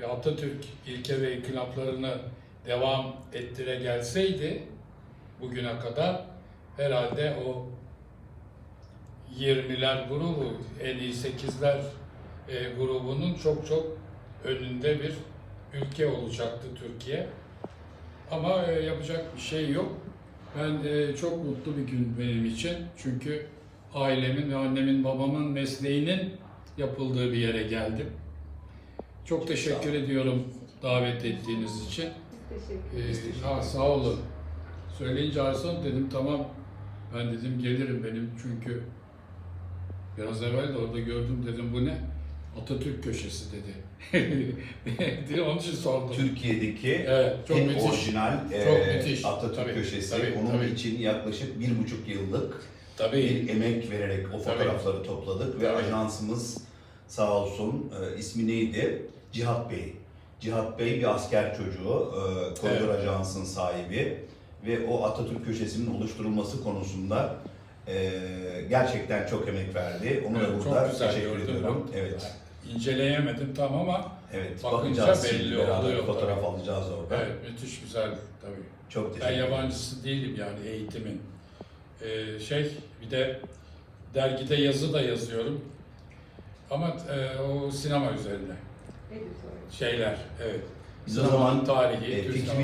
ve Atatürk ilke ve inkılaplarını devam ettire gelseydi bugüne kadar herhalde o 20'ler grubu, en iyi 8'ler e, grubunun çok çok önünde bir ülke olacaktı Türkiye. Ama e, yapacak bir şey yok. Ben e, çok mutlu bir gün benim için. Çünkü ailemin ve annemin babamın mesleğinin yapıldığı bir yere geldim. Çok teşekkür ediyorum davet ettiğiniz için. Teşekkür Ee, ha, sağ olun. Söyleyince Arson dedim tamam. Ben dedim gelirim benim çünkü biraz evvel de orada gördüm dedim bu ne? Atatürk köşesi dedi. Dedi, Onun için sordum. Türkiye'deki Evet, çok en müthiş. orijinal Çok e, müthiş. Atatürk Tabii, köşesi. tabii, Onun tabii. için yaklaşık bir buçuk yıllık Tabii. bir emek vererek o Tabii. fotoğrafları topladık ve Tabii. ajansımız sağ olsun e, ismi neydi? Cihat Bey. Cihat Bey bir asker çocuğu, e, koridor Evet. ajansının sahibi ve o Atatürk köşesinin oluşturulması konusunda e, gerçekten çok emek verdi. Onu Evet, da burada teşekkür gördüm ediyorum. ben. Evet. İnceleyemedim tam ama Evet, Bakınca belli oluyor fotoğraf tabii. alacağız orada. evet müthiş güzel tabii. Çok teşekkür Ben ederim. yabancısı değilim yani eğitimin. Ee, şey bir de dergide yazı da yazıyorum. Ama e, o sinema üzerine. Şeyler evet. Biz o zaman tarihi, e, Türk